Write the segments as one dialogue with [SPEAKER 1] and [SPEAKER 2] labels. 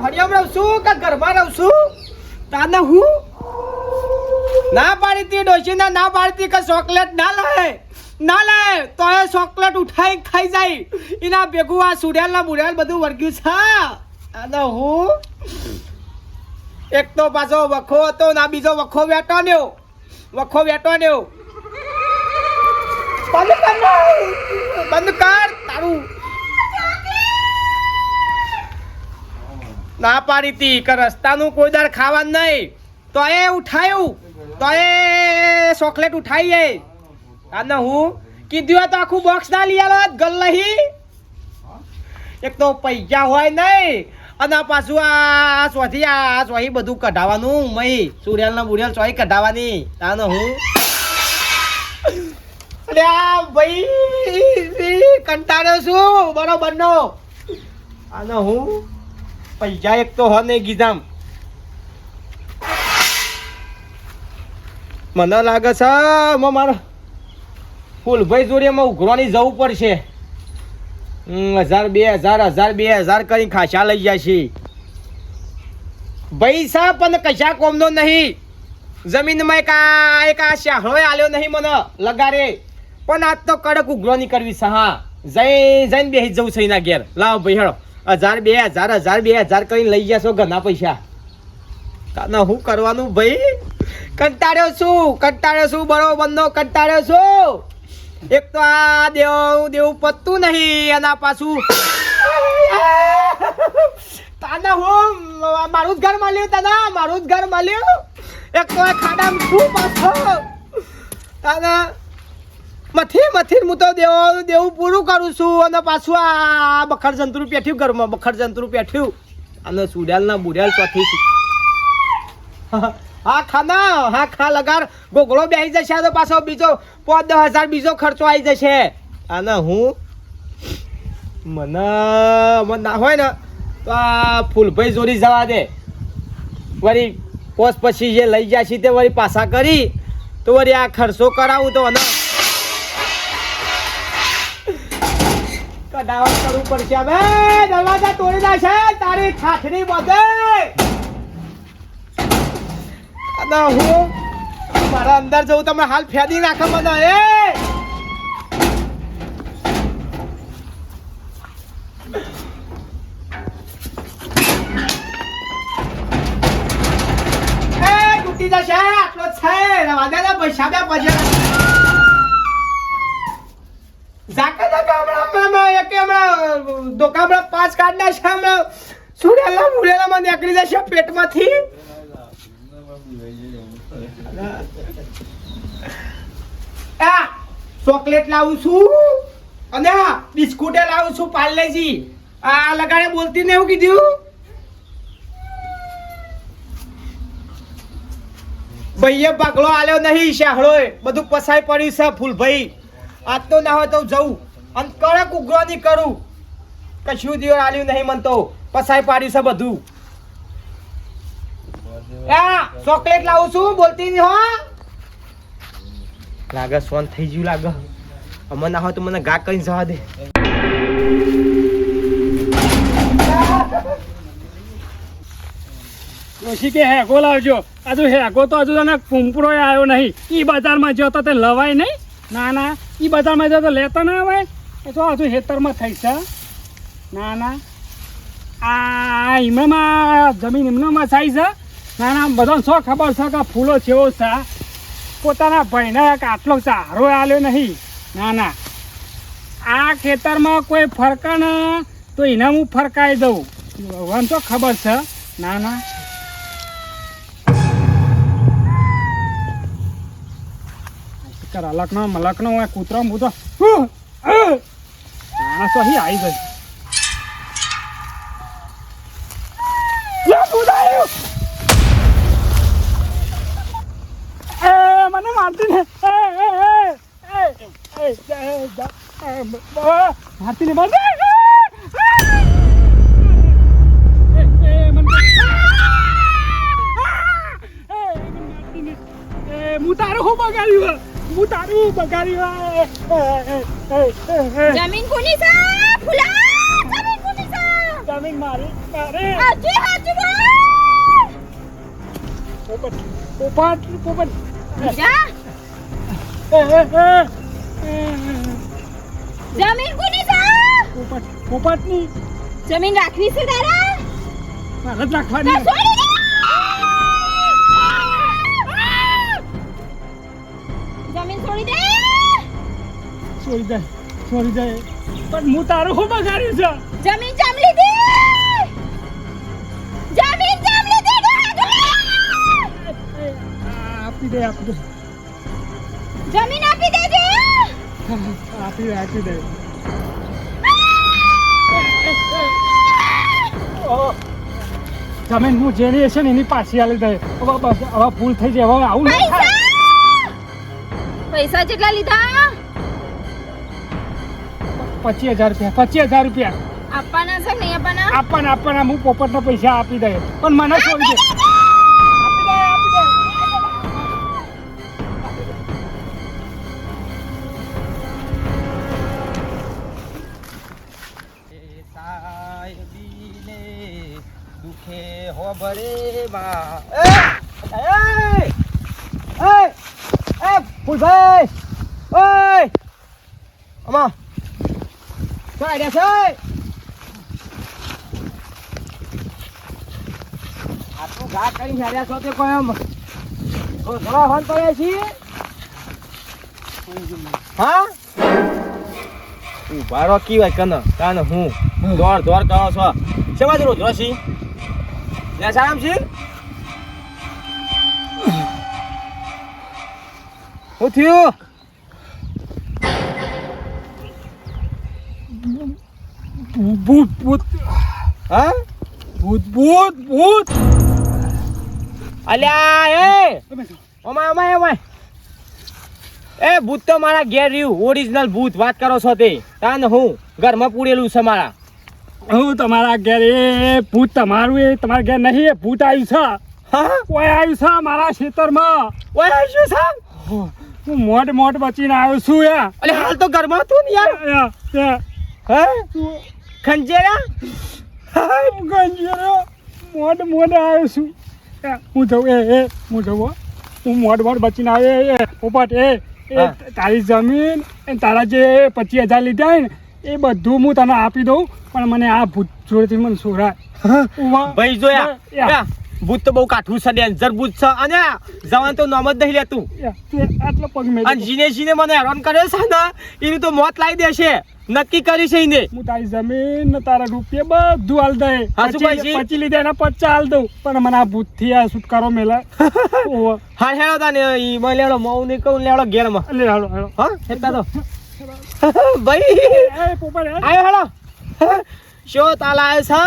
[SPEAKER 1] ચોહડિયામાં રહું છું કે ઘરમાં રહું છું? તાને હું? ના પાડી તી ડોશીને, ના પાડતી કે ચોકલેટ ના લાય ના લાય તો એ ચોકલેટ ઉઠાઈ ખાઈ જાય. એના ભેગું આ સુડેલ ના બુડેલ બધું વર્ગ્યું છે. અને હું? એક તો પાછો વખો હતો ના બીજો વખો બેઠો ન્યો. વખો બેઠો ન્યો. બંધ કર બંધ કર તારું. ના પાડી હતી કે રસ્તાનું કોઈ દર ખાવા નહીં. તો એ ઉઠાયું. તો એ ચોકલેટ ઉઠાઈએ અને હું કીધું તો આખું બોક્સ ના લઈ આલો ગલ્લહી એક તો પૈસા હોય નહીં. અને પાછું આ સોથી આ સોહી બધું કઢાવવાનું. મય સુડેલ ને બુડેલ સોહી કઢાવવાની. તાનો હું ભાઈ કંટાળ્યો છું. બરોબર નો આનો હું પૈસા એક તો હો નહીં ગીધામ મને લાગે છે માં મારો ફૂલભાઈ જોડે એમાં ઉઘરાણી જવું પડશે. હજાર બે હજાર હજાર બે હજાર કરી ખાસા લઈ જાય છે ભાઈ સાહેબ પણ કશા કોમનો નહીં. જમીનમાં એક આ એક આ શાહળોય આલ્યો નહીં મને લગારે પણ આજ તો કડક ઉઘરોની કરવી છે, હા. જઈ જઈને બેસી જવું છે એના ઘેર. લાવ ભાઈ હેળો હજાર બે હજાર હજાર બે હજાર કરીને લઈ જશો ઘણા પૈસા. કાના, હું કરવાનું ભાઈ? કંટાળ્યો છું કંટાળ્યો છું બરો નો કંટાળ્યો છું. એક તો આ દેવ, દેવું પતતું નહીં, એના પાછું. તાના, હું મારું જ ઘર મળ્યું, તાના, મારું જ ઘર મળ્યું. એક તો ખાડામાં છું પાછો? તાના મથી મથી હું તો દેવું દેવું પૂરું કરું છું અને પાછું આ બખર જંતુરું પેઠ્યું ઘરમાં, બખર જંતુરું પેઠ્યું. અને સુડ્યાલ ના બુડ્યાલ ચોથી હા ખાના હા, ખા લગાર. ગોગળો બેસી જશે તો પાછો બીજો પાંચ, દસ હજાર બીજો ખર્ચો આવી જશે. અને હું મને મને ના હોય ને, તો આ ફૂલભાઈ જોડી જવા દે. વળી પોસ પછી જે લઈ જાય છે તે વળી પાછા કરી, તો વળી આ ખર્ચો કરાવું તો અને કડાવટ કરવું પડશે. હવે દરવાજા તોડી નાખે તારી ખાખરી બધે. અને હું મારા અંદર જવું તમે હાલ ફેદી નાખો મને, એ. તૂટી જશે. આટલો છે ને પૈસા બે પછી ઝાકા ઝાકા હમણાં હમણાં એક ધોકા હમણાં પાંચ કાઢ છે હમણાં સુડેલા મુડેલામાં નીકળી જશે પેટમાંથી. આ, ચોકલેટ લાવું છું. અને આ, બિસ્કુટે લાવું છું પાર્લેજી. આ લગાડે બોલતી ને એવું કીધું. ભાઈએ પગલો આલ્યો નહીં શાહળો બધું પસાઈ પડ્યું છે ફૂલભાઈ. આજ તો ના હોય તો જવું અને કડક નહીં કરું. કશું દિયો આલ્યું નહીં મન તો. પસાઈ પાડ્યું છે બધું. આ ચોકલેટ લાવું છું બોલતી નહીં હો. લાગે સોન થઈ ગયું લાગે. અમે ના હોય તો મને ગા કરીને જવા દે.
[SPEAKER 2] ડોશી કે હેગો લાવજો. હજુ હેગો તો હજુ તને કુંપરો આવ્યો નહીં. ઈ બજારમાં જો તો તે લવાય નહીં? ના ના. ઈ બજારમાં જો તો લેતો ના આવે એ તો હજુ હેતરમાં થઈ છે ના ના. આ હિમમાં જમીન એમનામાં થાય છે. ના ના બધાને શું ખબર છે કે ફૂલો જેવો છે? પોતાના ભાઈને એક આટલો ચારો આલ્યો નહીં. ના ના. આ ખેતરમાં કોઈ ફરકા ને, તો એને હું ફરકાઈ દઉં. ભગવાન તો ખબર છે. ના ના. લખનો હોય કૂતરો હું તો આવી ગઈ લે, કૂતરો આવ્યો. એ, મને મારતી ને એ, એ, એ, એ, એ, એ, જા, એ, બાબા, મારતી ને મારતી એ, એ, મને મને હું તારું શું બગાડ્યું હું તારું બગાડ્યું.
[SPEAKER 3] જમીન કોની છે? ફુલા જમીન કોની છે?
[SPEAKER 2] જમીન મારી મારી.
[SPEAKER 3] હાજી હાજી
[SPEAKER 2] પોપટ પોપટ પોપટ.
[SPEAKER 3] જા. જમીન કોની
[SPEAKER 2] પોપટ પોપટની
[SPEAKER 3] જમીન રાખવી છે તારા?
[SPEAKER 2] મારે જ રાખવાની
[SPEAKER 3] જમીન છોડી દે.
[SPEAKER 2] છોડી દે છોડી દે. પણ હું તારું શું બગાડ્યું છે?
[SPEAKER 3] જમીન જામ લીધી. જમીન જામ લીધી
[SPEAKER 2] આપી દે આપી દે.
[SPEAKER 3] જમીન આપી દેજે.
[SPEAKER 2] આપી દે આપી દે. જમીન હું જેની હશે ને એની પાછી આલી દે. હવે ભૂલ થઈ જાય. હવે આવું
[SPEAKER 3] પૈસા! કેટલા લીધા
[SPEAKER 2] પચીસ હજાર રૂપિયા. પચીસ હજાર રૂપિયા.
[SPEAKER 3] આપવાના છે નહીં આપવાના?
[SPEAKER 2] આપવાના આપવાના. હું પોપટના પૈસા આપી દે પણ મને છોડી દે
[SPEAKER 1] ભરે બા એ એ એ એ ફૂલભાઈ ઓય અમા શું આઈડિયા છે આટલું ઘા હાર્યા છો તે કોઈ એમ ઘણા ફોન છીએ હા ઊભા રહો કી કન કાન હું દોડ દોડ કરો છો શેમાં જરૂર રસી લે, સારામ છી હું થયું
[SPEAKER 2] ભૂત ભૂત
[SPEAKER 1] હા?
[SPEAKER 2] ભૂત ભૂત. ભૂત
[SPEAKER 1] અલ્યા, એ! Oh my oh my oh my. એ, ભૂત તો મારા ઘેર રહ્યું. ઓરિજિનલ ભૂત. વાત કરો છો તે. તાન હું. ઘરમાં પૂરેલું છે મારા.
[SPEAKER 2] હું તમારા ઘેર એ ભૂત તમારું એ તમારા ઘેર નહીં એ ભૂત આવ્યું છે.
[SPEAKER 1] હા?
[SPEAKER 2] ઓય આવ્યું છે મારા ખેતરમાં.
[SPEAKER 1] ઓય આવ્યું સાહેબ?
[SPEAKER 2] હું મોટ મોટ બચીને આવ્યો છું યા
[SPEAKER 1] અરે હાલ તો ઘરમાં તું ને યાર. હા ખંજેરા?
[SPEAKER 2] હું ગંજેરો મોટ મોટ આવ્યો છું. હું જઉં એ એ હું જઉં હું. મોટ મોટ બચીને આવ્યો એ, પોપટ એ એ તારી જમીન તારા જે પચીસ હજાર લીધા ને એ બધું હું તને આપી દઉં પણ મને આ ભૂત જોડેથી મને સોરાય
[SPEAKER 1] ભાઈ જોયા? ભૂત તો બહુ કાઠું છે ડેન્જર ભૂત છે. અને જવાન તો નામ જ નહીં લેતું
[SPEAKER 2] આટલો પગ મેં
[SPEAKER 1] અને જીને જીને મને હેરાન કરે છે ને એનું તો મોત લાવી દેશે. નક્કી કરી છે એને.
[SPEAKER 2] હું તારી જમીન ને તારા રૂપિયા બધું હાલ દે. પચી? લીધા એના પચ્ચા હાલ દઉં. પણ મને આ ભૂતથી આ છુટકારો મેલા.
[SPEAKER 1] હા હેડો તાને ઈ મને લેડો મઉ ને કહું લેડો
[SPEAKER 2] ગેરમાં લેડો
[SPEAKER 1] હા હેતા તો. ભાઈ. આયો હેડો. શો તાલા છે?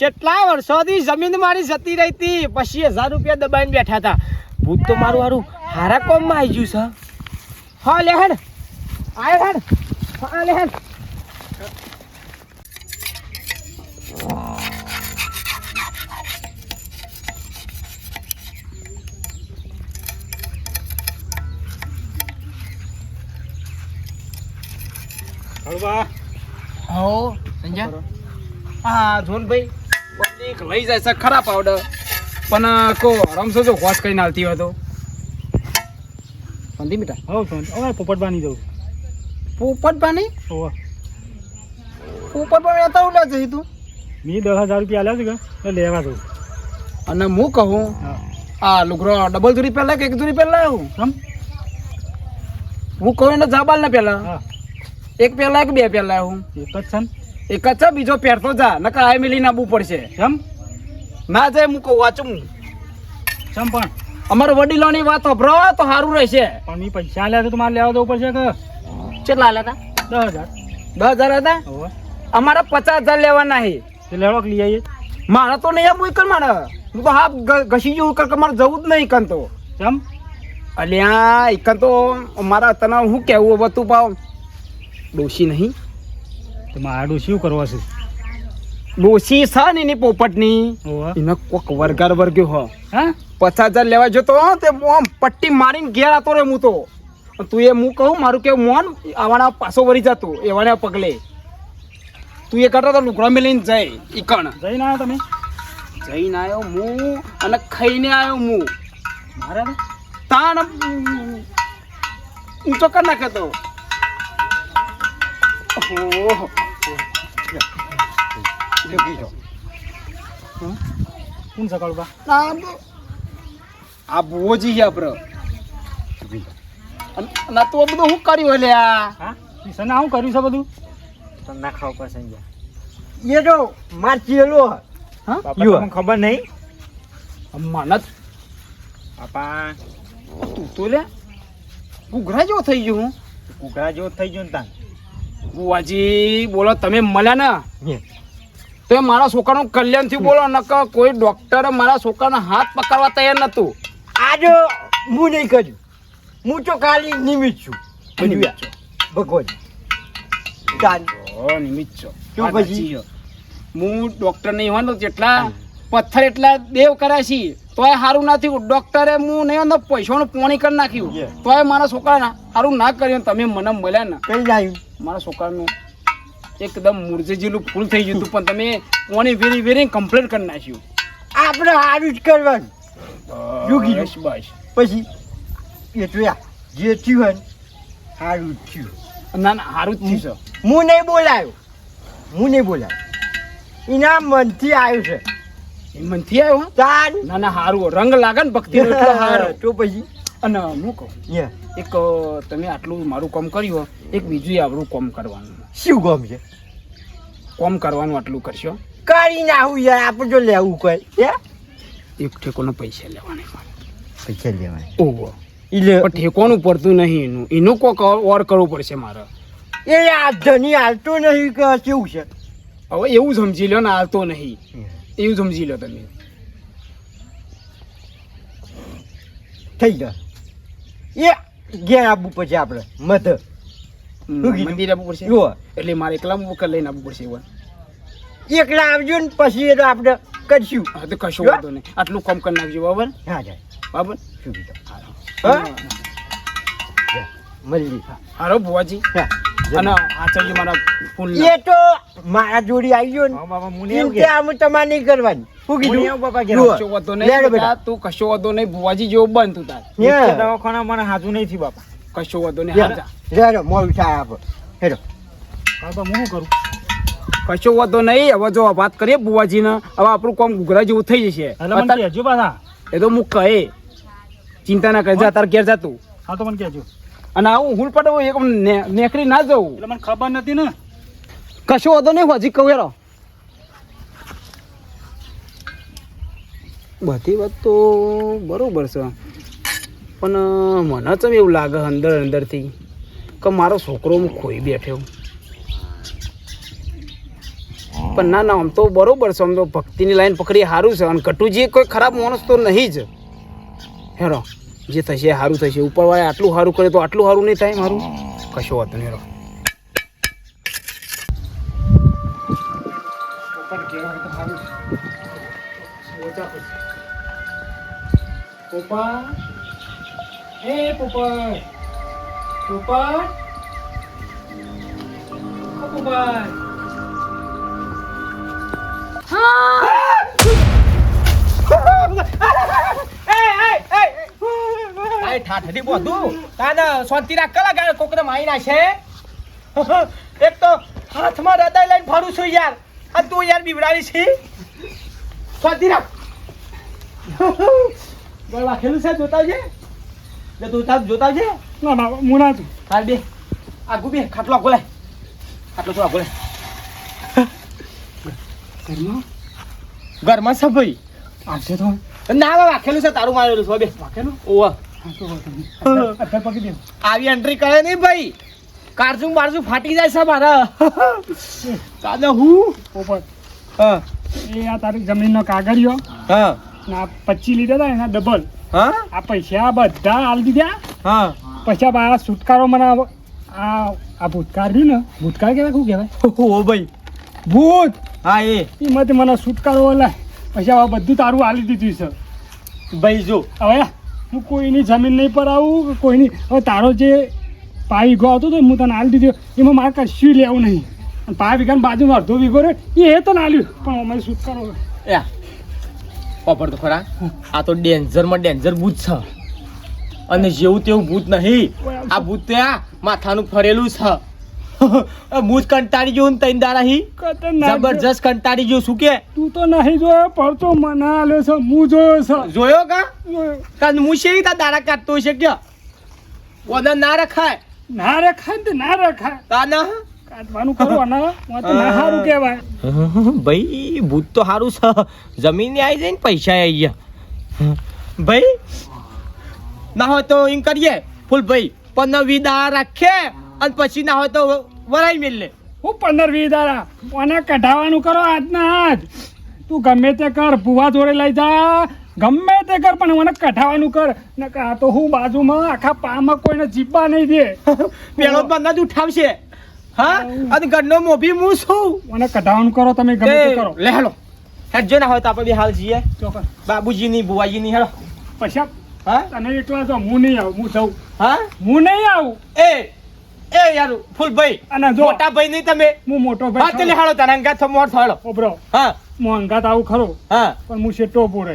[SPEAKER 1] કેટલા વર્ષોથી જમીન મારી જતી રહી હતી. પછી હજાર રૂપિયા દબાઈને બેઠા હતા. ભૂત તો મારું હારું હારા કોમમાં આવી ગયું છે. હા લે હેડ. આયો હેડ. હા લે હેડ.
[SPEAKER 2] હળવા.
[SPEAKER 1] હો સંજય? હા જોન ભાઈ એક લઈ જાય છે ખરા પાવડર.
[SPEAKER 4] પણ કો રમશો જો હોશ કરીને આવતી હોય તો?
[SPEAKER 1] પંદી મીઠા
[SPEAKER 2] હો હવે પોપટ બાની દઉં
[SPEAKER 1] પોપટ બાની
[SPEAKER 2] હો
[SPEAKER 1] પોપટ બાની હતા ઉડા જઈ તું?
[SPEAKER 2] મેં દસ હજાર રૂપિયા આલ્યા છે કે? લેવા દઉં
[SPEAKER 4] અને હું કહું આ લુગરો ડબલ દૂરી પહેલા કે એક દૂરી પહેલા આવું? હું કહું એને જાબાલ ને પહેલા.
[SPEAKER 2] હા.
[SPEAKER 4] એક પેલા કે બે પેલા હું?
[SPEAKER 2] એક જ છે
[SPEAKER 4] એક જ છે બીજો પહેરતો જા નકર આ મિલી નાબવું પડશે.
[SPEAKER 2] એમ
[SPEAKER 4] ના જાય હું કહું વાંચું
[SPEAKER 2] ચમ પણ?
[SPEAKER 4] અમારા વડીલોની વાત સાંભળો તો સારું રહેશે.
[SPEAKER 2] પણ મેં પૈસા લે તો મારે લેવા દેવું પડશે કે?
[SPEAKER 4] કેટલા લેતા
[SPEAKER 2] દસ હજાર.
[SPEAKER 4] દસ હજાર હતા? અમારા પચાસ હજાર લેવાના છે.
[SPEAKER 2] લેવા લઈ આવીએ
[SPEAKER 4] મારે તો નહીં આવું કર મારે. હું તો હા ઘસી જવું કર મારે જવું જ નહીં કન તો.
[SPEAKER 2] કેમ
[SPEAKER 4] અલ્યા એકન તો મારા તને હું કેવું હવે તું પાવ? ડોશી નહીં?
[SPEAKER 2] તો ડોશી શું કરવા છે?
[SPEAKER 4] ડોશી છે ને એની પોપટની. એને કોક વરગાર વર્ગ્યો હો.
[SPEAKER 2] હા?
[SPEAKER 4] પચાસ હજાર લેવા જતો તે મોમ પટ્ટી મારીને ઘેર આતો રે હું તો. તું એ હું કહું મારું કેવું મોન આવાના પાછો વળી જતો એવાને પગલે. તું એ કરતો તો લુકડો મેલીને જઈ ઈકણ
[SPEAKER 2] જઈને આવ્યો તમે?
[SPEAKER 4] જઈને આવ્યો હું અને ખાઈને આવ્યો હું.
[SPEAKER 2] મારે
[SPEAKER 4] તાણ ઊંચો કરી નાખે તો.
[SPEAKER 2] કોણ સકાળ બા
[SPEAKER 4] આ બ- આ ભુવોજી છે આપણે આ તો બધું શું કર્યું લ્યા
[SPEAKER 2] હા સના આવું કર્યું છે બધું
[SPEAKER 5] તમને ખબર પડશે એ તો માર ચેલો
[SPEAKER 4] હા
[SPEAKER 5] ખબર નહીં
[SPEAKER 4] મને
[SPEAKER 5] પાપા
[SPEAKER 4] તું તો લે કુગરા જેવો થઈ ગયો હું
[SPEAKER 5] કુકડા જેવો થઈ ગયો ને તાન
[SPEAKER 4] બુવાજી બોલો તમે મળ્યા ને? તો મારા છોકરાનું કલ્યાણ થયું બોલો નક કોઈ ડોક્ટર મારા છોકરાના હાથ પકડવા તૈયાર નતું
[SPEAKER 5] આજ હું નહીં કર્યું હું તો ખાલી નિમિત્ત છું. ભગવાન.
[SPEAKER 4] નિમિત છો.
[SPEAKER 5] શું પછી?
[SPEAKER 4] હું ડોક્ટર નહીં હોવાનો જેટલા પથ્થર એટલા દેવ કર્યા છે. તોય સારું ના થયું. ડોક્ટરે હું નહીં અંદર પૈસાનું પોણી કરી નાખ્યું. તોય મારા છોકરાને સારું ના કર્યું તમે મને મળ્યા ના.
[SPEAKER 5] કઈ જાય
[SPEAKER 4] મારા છોકરાનું એકદમ મુરઝે જેલું ફૂલ થઈ ગયું હતું પણ તમે પોણી વેરી વેરી કમ્પ્લેટ કરી નાખ્યું.
[SPEAKER 5] આપણે સારું જ કરવાનું. કીધું?
[SPEAKER 4] બસ બસ.
[SPEAKER 5] પછી એ તો યા, જે થયું સારું થયું.
[SPEAKER 4] ના ના સારું જ થયું છે
[SPEAKER 5] હું નહીં બોલાયો. હું નહીં બોલાયો. એના મનથી આવ્યું છે.
[SPEAKER 4] મનથી આવ્યો?
[SPEAKER 5] તાન.
[SPEAKER 4] ના ના સારું રંગ લાગે ને ભક્તિ એટલો હારો.
[SPEAKER 5] તો પછી?
[SPEAKER 4] અને હું કહું એક તમે આટલું મારું કામ કર્યું એક બીજું આપણું કામ કરવાનું.
[SPEAKER 5] શું કામ છે?
[SPEAKER 4] કામ કરવાનું આટલું કરશો?
[SPEAKER 5] કરી નાખું યાર આપણે જો લેવું કઈ
[SPEAKER 4] એક ઠેકોના પૈસા લેવાના
[SPEAKER 5] પૈસા લેવાય
[SPEAKER 4] ઓહો.
[SPEAKER 5] એટલે
[SPEAKER 4] ઠેકોનું પડતું નહીં એનું. એનું કોક ઓર કરવું પડશે મારે.
[SPEAKER 5] એ આ ધની હાલતો નહીં કે કેવું છે?
[SPEAKER 4] હવે એવું સમજી લો ને હાલતો નહીં. એવું સમજી લો તમે.
[SPEAKER 5] થઈ ગયા. એ ઘેર આવવું પછી આપણે મધ.
[SPEAKER 4] મંદિર આપવું પડશે?
[SPEAKER 5] જુઓ.
[SPEAKER 4] એટલે મારે એકલા બુકર લઈને આપવું પડશે એવું
[SPEAKER 5] એકલા આવજો ને પછી એ તો આપણે કરશું.
[SPEAKER 4] હા તો કશું વાંધો નહીં. આટલું કામ કરી નાખજો બરાબર?
[SPEAKER 5] હા જાય.
[SPEAKER 4] બરાબર?
[SPEAKER 5] શું કીધું?
[SPEAKER 4] હા
[SPEAKER 5] મળી
[SPEAKER 4] હારો ભુવાજી.
[SPEAKER 5] હા.
[SPEAKER 4] અને આચાર્ય મારા ફૂલ
[SPEAKER 5] એ તો મારા જોડી આવી ગયો ને. હા બાપા મુનિ આવું ચિંતા આમ તમારે નહીં કરવાની. શું કીધું? બાપા ઘેર.
[SPEAKER 4] કશો
[SPEAKER 5] વાતો
[SPEAKER 4] નહીં
[SPEAKER 5] બેટા.
[SPEAKER 4] તું કશો વાંધો નહીં ભુવાજી જેવો બન તું તાર.
[SPEAKER 5] Yeah. દવાખાના મને હાજુ નહીં થયું બાપા.
[SPEAKER 4] કશો વાંધો નહીં
[SPEAKER 5] જા.
[SPEAKER 4] હાલ જા.
[SPEAKER 5] થાય આપણે હેડો.
[SPEAKER 2] બાપા હું શું કરું?
[SPEAKER 4] કશો વાંધો નહીં હવે જો વાત કરીએ બુવાજીને હવે આપણું કોમ ઘૂઘરા જેવું થઈ જશે.
[SPEAKER 2] પાછા.
[SPEAKER 4] એ તો હું કહે. ચિંતા ના કરે જા તાર ઘેર જાતું
[SPEAKER 2] હા તો મને કહેજો.
[SPEAKER 4] અને આવું હું પડે એક નેકરી ના જવું.
[SPEAKER 2] એટલે મને ખબર નથી ને.
[SPEAKER 4] કશો વાંધો નહીં હજી કહું હેરો બધી વાત તો બરોબર છે. પણ મને તો એવું લાગે અંદર અંદરથી કે મારો છોકરો હું ખોઈ બેઠ્યો પણ ના ના આમ તો બરોબર છે. આમ તો ભક્તિની લાઈન પકડી સારું છે. અને કટુજી કોઈ ખરાબ માણસ તો નહીં જ. હેરો જે થશે સારું થશે. ઉપરવાળા આટલું સારું કરે તો આટલું સારું નહીં થાય મારું? કશો વાત નહીં પોપા આય ઠાઠડી બોધું. તાના શાંતિ રાખ. કલા ગાળ કોકને મારી નાખે? એક તો હાથમાં હૃદય લઈને ફરું છું યાર. આ તું યાર બીવડાવી છે? શાંતિ રાખ. બોલ વાખેલું છે જોતા છે જે જોતા જોતા છે
[SPEAKER 2] ના ના હું ના છું
[SPEAKER 4] હાલ બે. આગુ બે ખાટલો ગોલાય ખાટલો થોડા ગોલાય ઘરમાં? ઘરમાં સભાઈ ભાઈ.
[SPEAKER 2] આવશે તો.
[SPEAKER 4] ના બાબા વાખેલું છે તારું મારેલું છે બે.
[SPEAKER 2] વાખેલું
[SPEAKER 4] ઓવા. આવી એન્ટ્રી કરે નહીં ભાઈ. કારજું બારજું ફાટી જાય છે મારા. દાદા હું?
[SPEAKER 2] પોપટ
[SPEAKER 4] હા.
[SPEAKER 2] એ આ તારી જમીનનો કાગળિયો.
[SPEAKER 4] હા.
[SPEAKER 2] ના પચી લીધા હતા એના ડબલ
[SPEAKER 4] હા?
[SPEAKER 2] આ પૈસા બધા આલ દીધા.
[SPEAKER 4] હા.
[SPEAKER 2] પૈસા આ છુટકારો મને આ આ ભૂતકાળ રહ્યું ને ભૂતકાળ કહેવાય શું કહેવાય
[SPEAKER 4] ઓ ભાઈ.
[SPEAKER 2] ભૂત!
[SPEAKER 4] હા એ.
[SPEAKER 2] એમાંથી મને છુટકારો પછી આ બધું તારું આલી દીધું છે.
[SPEAKER 4] ભાઈ જો.
[SPEAKER 2] હવે હું કોઈની જમીન નહીં પર આવું કોઈની હવે તારો જે પાઈ ગયો હતો તો હું તને હાલ દીધો એમાં મારે કશું લેવું નહીં. અને પાંચ વીઘાની બાજુમાં અડધો વીઘો રે એ એ તો ના આલ્યું. પણ અમે શું કરો
[SPEAKER 1] એ ખબર તો ખરા. આ તો ડેન્જરમાં ડેન્જર ભૂત છે. અને જેવું તેવું ભૂત નહીં. આ ભૂત ત્યાં માથાનું ફરેલું છે. ભૂત કંટાળી ગયું ને તૈન દાડા હી? જબરજસ્ત કંટાળી ગયું શું કે?
[SPEAKER 2] તું તો નહીં જોયો પડતો મને આલ્યો છે હું જોયો છે.
[SPEAKER 1] જોયો કા? કાન હું છે તા દાડા કાઢતો છે કે? ઓદા ના રખાય?
[SPEAKER 2] ના રખાય તે ના રખાય.
[SPEAKER 1] તા ના
[SPEAKER 2] કાઢવાનું કરો ના હું તો ના સારું કહેવાય.
[SPEAKER 1] ભાઈ ભૂત તો સારું છે. જમીન આવી જાય ને પૈસા આવી ગયા. ભાઈ ના હોય તો એમ કરીએ. ફૂલ ભાઈ પણ વિદા રાખે. અને પછી ના હોય તો વરાઈ મેલ લે
[SPEAKER 2] હું પંદર વીસ દાડા મને કઢાવાનું કરો આજના આજ. તું ગમે તે કર ભૂવા જોડે લઈ જા. ગમે તે કર પણ મને કઢાવાનું કર. ને આ તો હું બાજુમાં આખા પામાં કોઈને જીબા નહીં દે.
[SPEAKER 1] પેલો બંધ જ ઉઠાવશે. હા? અને ઘરનો મોભી હું છું.
[SPEAKER 2] મને કઢાવાનું કરો તમે ગમે તે કરો.
[SPEAKER 1] લે હેલો. હેડજો ના હોય તો આપણે બે હાલ જઈએ.
[SPEAKER 2] ચોક્કસ.
[SPEAKER 1] બાબુજીની બુવાજીની હેલો.
[SPEAKER 2] પછી
[SPEAKER 1] હા?
[SPEAKER 2] તને એકલા જો હું નહીં આવું હું જઉં.
[SPEAKER 1] હા?
[SPEAKER 2] હું નહીં આવું.
[SPEAKER 1] એ એ યાર ફૂલ ભાઈ
[SPEAKER 2] અને જો
[SPEAKER 1] મોટા ભાઈ નહીં તમે.
[SPEAKER 2] હું મોટો
[SPEAKER 1] હા
[SPEAKER 2] ભાઈ
[SPEAKER 1] તે
[SPEAKER 2] ખરો.
[SPEAKER 1] હાલો તારા અંગાત મોર થાળો
[SPEAKER 2] ઓબરો
[SPEAKER 1] હા.
[SPEAKER 2] હું અંગાત આવું ખરો
[SPEAKER 1] હા.
[SPEAKER 2] પણ હું શેટો પોરે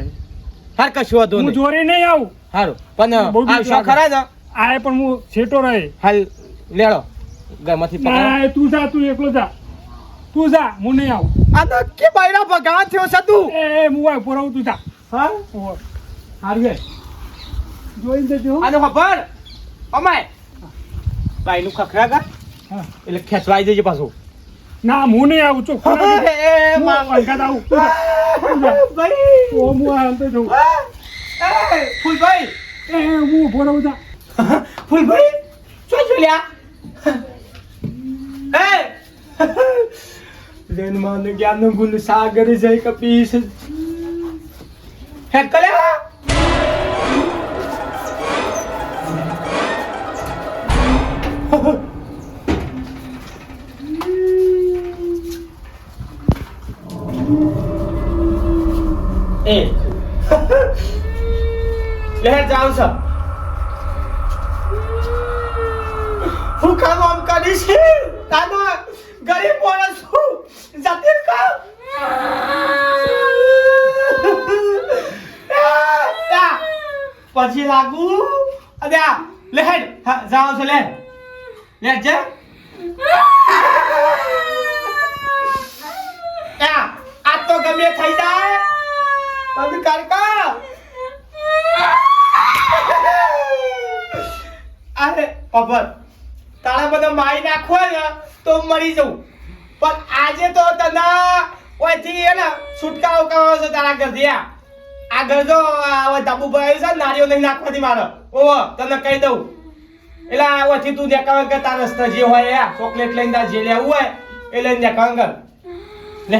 [SPEAKER 1] હાર કશું હતું
[SPEAKER 2] હું
[SPEAKER 1] નહીં.
[SPEAKER 2] નહીં આવું.
[SPEAKER 1] હારું પણ આવશો ખરા ને
[SPEAKER 2] આય પણ હું શેટો રહે.
[SPEAKER 1] હાલ લેડો. ઘરમાંથી પકડો.
[SPEAKER 2] ના તું જા તું એકલો જા. તું જા હું નહીં આવું.
[SPEAKER 1] આ તો કે બાયડા ભગવાન થયો છે તું.
[SPEAKER 2] એ એ હું આ પુરાવું તું જા.
[SPEAKER 1] હા. હારું હે
[SPEAKER 2] જોઈને જજો
[SPEAKER 1] આનો ખબર? અમાય બાઈનું ખખરા કા
[SPEAKER 2] હા.
[SPEAKER 1] એટલે ખેંચવાઈ જજે પાછું.
[SPEAKER 2] ના હું નહીં આવું.
[SPEAKER 1] એ, ફૂલભાઈ.
[SPEAKER 2] એ હું ઊભો રહું જા
[SPEAKER 1] ફૂલભાઈ શું જોલ્યા એ. લેન માન જ્ઞાન ગુણ સાગર જય કપીશ. હેડ એ. લહેર જાઉં છું. હું કામ કરીશ દાદા ગરીબ માણસ છું. જાતે કામ. પછી લાગુ. આ, લહેર. જાઉં છું લે લે જે આ તો ગમે થઈ જાય અને કાકા અરે ખબર તારા બધા મારી નાખો ને તો મરી જવું પણ આજે તો તને ઓયથી એને છુટકારો કરવો છે તારા ઘરથી આ આ ઘર જો હવે ધાબુ ભરાયું છે નારીઓ નહીં નાખવાથી મારે ઓ તને કહી દઉં એટલે આવાથી તું દેખાવ કે તાર રસ્તા જે હોય એ ચોકલેટ લઈને તાર જે લેવું હોય એ લઈને દેખાવ કર લે.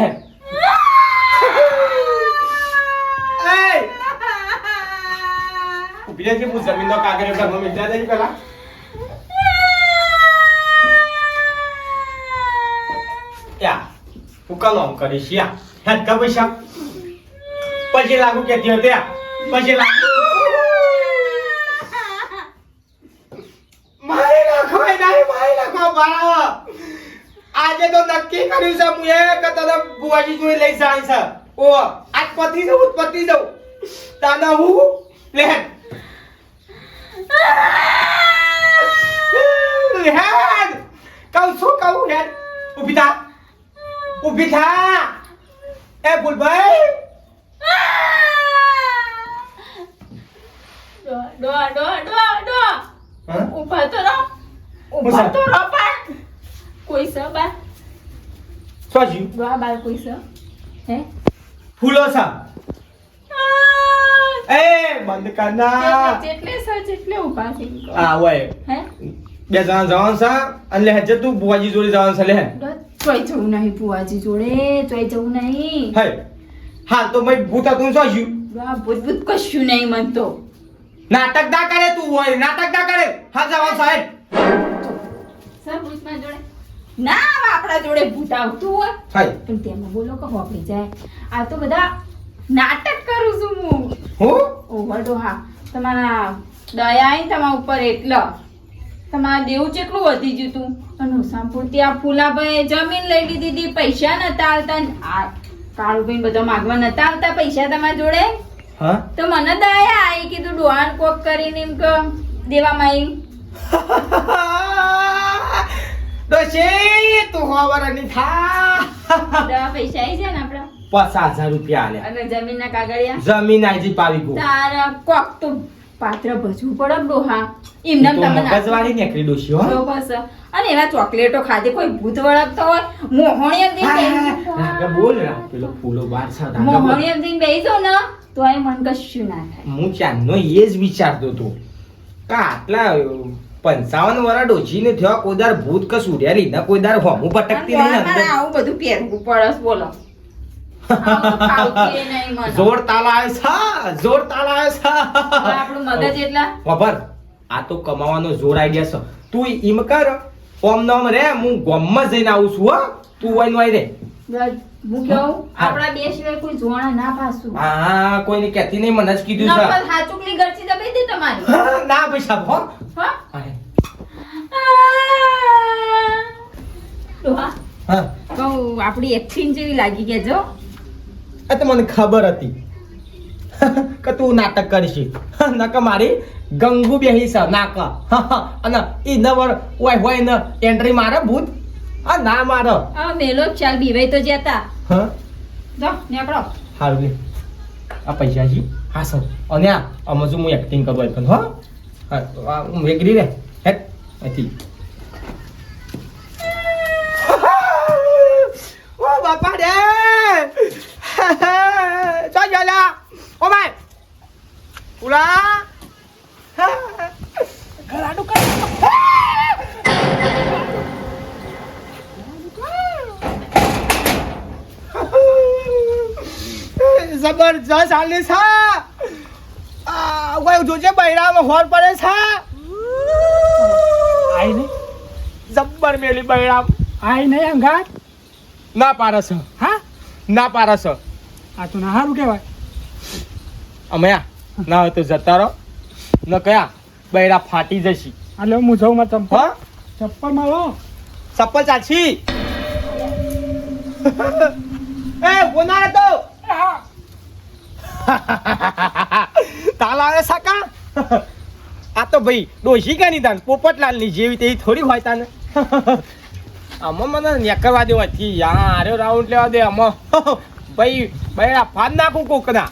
[SPEAKER 1] ઊભી રહેજે હું જમીનનો કાગળ મમ્મી મિલતા જઈ પેલા. યા હું કલમ કરીશ યા. હેડ કા પૈસા? પછી લાગુ કે ત્યાં. પછી લાગુ મારી નાખો એ નહીં મારી નાખો બાળા આજે તો કર્યું છે હું એ કે તને બુવાજી જોઈ લઈ જાય છે ઓ આજ પતિ જવું પતી જવું તાના હું પ્લેન હેડ કહું છું કહું હેડ ઊભી થા. ઊભી થા. એ ભૂલભાઈ.
[SPEAKER 3] ડો ડો ડો ડો ડો. ઊભા તો રહો. ઊભા તો રહો પણ. કોઈ છે બા
[SPEAKER 1] શું થયું?
[SPEAKER 3] બાર કોઈ છે હે?
[SPEAKER 1] ફૂલો સા એ બંધ કર ના.
[SPEAKER 3] જેટલે છે જેટલે ઊભા છે.
[SPEAKER 1] આ હોય.
[SPEAKER 3] હે?
[SPEAKER 1] બે જણા જવાનું છે અને લે હજે તું બુવાજી જોડે જવાનું છે લે.
[SPEAKER 3] ચોય જવું નહીં ભુવાજી જોડે ચોય જવું નહીં.
[SPEAKER 1] હે. હાલ તો ભાઈ ભૂતા તું શું થયું
[SPEAKER 3] ભૂત ભૂત કશું નહીં મન તો.
[SPEAKER 1] નાટક ના કરે તું હોય નાટક ના કરે. હા જવાનું સાહેબ
[SPEAKER 3] સર ભૂતમાં જોડે. ના આપણા જોડે ભૂત આવતું હોય. પણ તેમાં બોલો કહો આપણી જાય. આ તો બધા નાટક કરું છું હું.
[SPEAKER 1] હું?
[SPEAKER 3] ઓવરડો હા. તમારા દયા તમારા ઉપર એટલો. તમારે દેવું કેટલું વધી ગયું તું? અને સંપૂર્તિ આ ફૂલાભાઈ જમીન લઈ લીધી હતી પૈસા નતા આવતા આ કાળુભાઈ બધા માગવા નતા આવતા પૈસા તમારા જોડે?
[SPEAKER 1] હા?
[SPEAKER 3] તો મને દયા આવી કીધું ડોહાન કોક કરીને એમ કે દેવામાં આવી
[SPEAKER 1] ડોશી તું હવારની થા?
[SPEAKER 3] દવા પૈસા આવી જાય ને આપડા?
[SPEAKER 1] પચાસ હજાર રૂપિયા
[SPEAKER 3] અને જમીનના કાગળિયા?
[SPEAKER 1] જમીન આજી પાવી ગો
[SPEAKER 3] તારા કોક તો પાત્ર ભજવું પડે ડોહા. એમને
[SPEAKER 1] તો
[SPEAKER 3] તમને
[SPEAKER 1] મગજવાળી નીકળી ડોશી હો.
[SPEAKER 3] બસ અને એવા ચોકલેટો ખાધી કોઈ ભૂત વળગતો હોય? મોહણીયમ
[SPEAKER 1] રાગા બોલ રા પેલો ફૂલો બાર છે રાગા બોલ.
[SPEAKER 3] મોહણી એમ થઈને બેસી ને તો એ મન કશું ના થાય.
[SPEAKER 1] હું ક્યાંનો એ જ વિચારતો તો કા આટલા પંચાવન વર્ષ ડોશીને થયો કોઈ દાર ભૂત કે સુર્યાલી ના કોઈ દાર હોમું પટકતી નહીં
[SPEAKER 3] આવું બધું પહેરવું પડસ બોલો.
[SPEAKER 1] જોર તાલા આવે છે જોર તાલા આવે છે.
[SPEAKER 3] આપણું મગજ એટલા?
[SPEAKER 1] ખબર? આ તો કમાવાનો જોર આઈડિયા છે. તું ઈમ કર ઓમ નોમ રે હું ગોમમાં જઈને આવું છું હો. તું નોય રે.
[SPEAKER 3] બસ, હું. કહું આપણા બે સિવાય કોઈ જોણા ના પાસું.
[SPEAKER 1] હા કોઈને કહેતી નહીં મને જ કીધું છે.
[SPEAKER 3] નકલ હાચુકલી ગરચી દબાઈ દે તમારી.
[SPEAKER 1] હા, ના પૈસા હો.
[SPEAKER 3] હા? કહું આપણી એક્ટિંગ જેવી લાગી ગયા જો.
[SPEAKER 1] તો મને ખબર હતી. કે તું નાટક કરીશ. નક મારી ગંગુ બેહી છે નાક અને ઈ નવર હોય હોય ને એન્ટ્રી મારે ભૂત. આ ના મારે.
[SPEAKER 3] આ મેલો ચાલ બીવાય તો જતા
[SPEAKER 1] હા?
[SPEAKER 3] જો નીકળો.
[SPEAKER 1] હારું લે આ પૈસા છે? હા સર. અને આ આમાં જો હું એક્ટિંગ કરું પણ હો? હા, એગ્રી રે. હેટ. અહીંથી. ઓ બાપા રે! ચાલ ચાલ્યા ઓ માય ઉલા. જબરજસ્ત હાલે છે આ કોઈ જોજે બૈરામાં હોર પડે છે?
[SPEAKER 2] આઈ નહીં.
[SPEAKER 1] જબ્બર મેલી બૈરા
[SPEAKER 2] આઈ નહીં અંગાત
[SPEAKER 1] ના પારે છે.
[SPEAKER 2] હા?
[SPEAKER 1] ના પારે છે.
[SPEAKER 2] આ તો ના સારું કહેવાય.
[SPEAKER 1] અમે ના હોય તો જતા રહો. ન કયા? બૈરા ફાટી જશી.
[SPEAKER 2] એટલે હું જઉં માં ચંપલ.
[SPEAKER 1] હા?
[SPEAKER 2] ચપ્પલ મારો
[SPEAKER 1] ચપ્પલ ચાલશી. એ બોના તો. તાલા આવે સાકા? આ તો ભાઈ ડોશી કાની તાન પોપટલાલની જેવી તેવી થોડી હોય તાને. આમાં મને નેકરવા દેવાથી યા યાર રાઉન્ડ લેવા દે આમાં. ભાઈ ભાઈ, આ ફાડ નાખું કોકના.